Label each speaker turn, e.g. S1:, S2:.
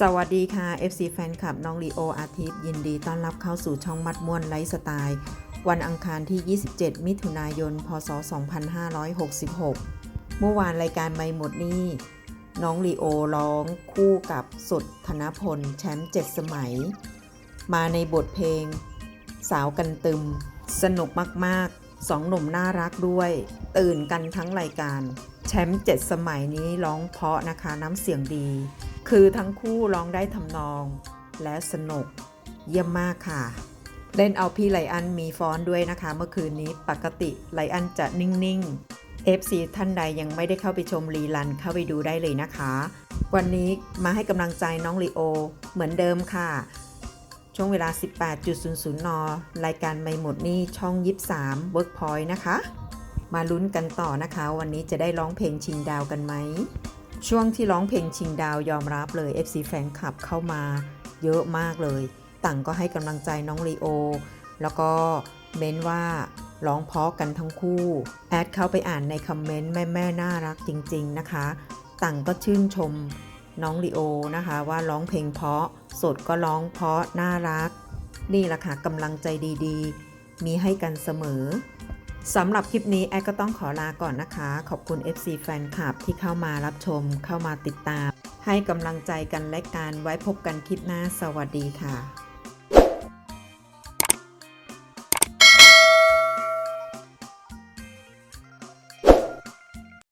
S1: สวัสดีค่ะ FC แฟนคลับน้องลีโออาทิตย์ ยินดีต้อนรับเข้าสู่ช่องมัดม่วนไลฟ์สไตล์ วันอังคารที่ 27 มิถุนายน พศ 2566 เมื่อวานรายการไม่หมดนี่น้องลีโอร้องคู่กับสุดธนพล แชมป์7สมัย มาในบทเพลง สาวกันตึม สนุกมากๆสองหนุ่มน่ารักด้วย ตื่นกันทั้งรายการ แชมป์7สมัยนี้ร้องเพราะนะคะน้ำเสียงดี คือทั้งคู่ร้องได้ทำนอง และสนุก เยี่ยมมากค่ะ เล่นเอาพี่ไลอันมีฟ้อนด้วยนะคะ เมื่อคืนนี้ปกติไลอันจะนิ่งๆ FC ท่านใดยังไม่ได้เข้าไปชมรีลันเข้าไปดูได้เลยนะคะ วันนี้มาให้กำลังใจน้องลีโอ เหมือนเดิมค่ะ ช่วงเวลา 18.00 น รายการไม่หมดนี่ช่อง 23 Workpoint นะคะ มาลุ้นกันต่อนะคะ วันนี้จะได้ร้องเพลงชิงดาวกันไหม ช่วงที่ร้องเพลงชิงดาวยอมรับเลย FC แฟนคลับเข้ามาเยอะมากเลย ต่างก็ให้กำลังใจน้องลีโอ แล้วก็เม้นว่าร้องเพาะกันทั้งคู่ แอดเข้าไปอ่านในคอมเมนต์แม่แม่น่ารักจริง ๆนะคะ ต่างก็ชื่นชมน้องลีโอนะคะว่าร้องเพลงเพาะ สดก็ร้องเพาะน่ารัก นี่แหละค่ะกำลังใจดีๆ มีให้กันเสมอ สำหรับคลิปนี้แอดก็ต้องขอลาก่อนนะคะ ขอบคุณ FC แฟนคลับที่เข้ามารับชม เข้ามาติดตาม ให้กำลังใจกันและการไว้พบกันคลิปหน้าสวัสดีค่ะ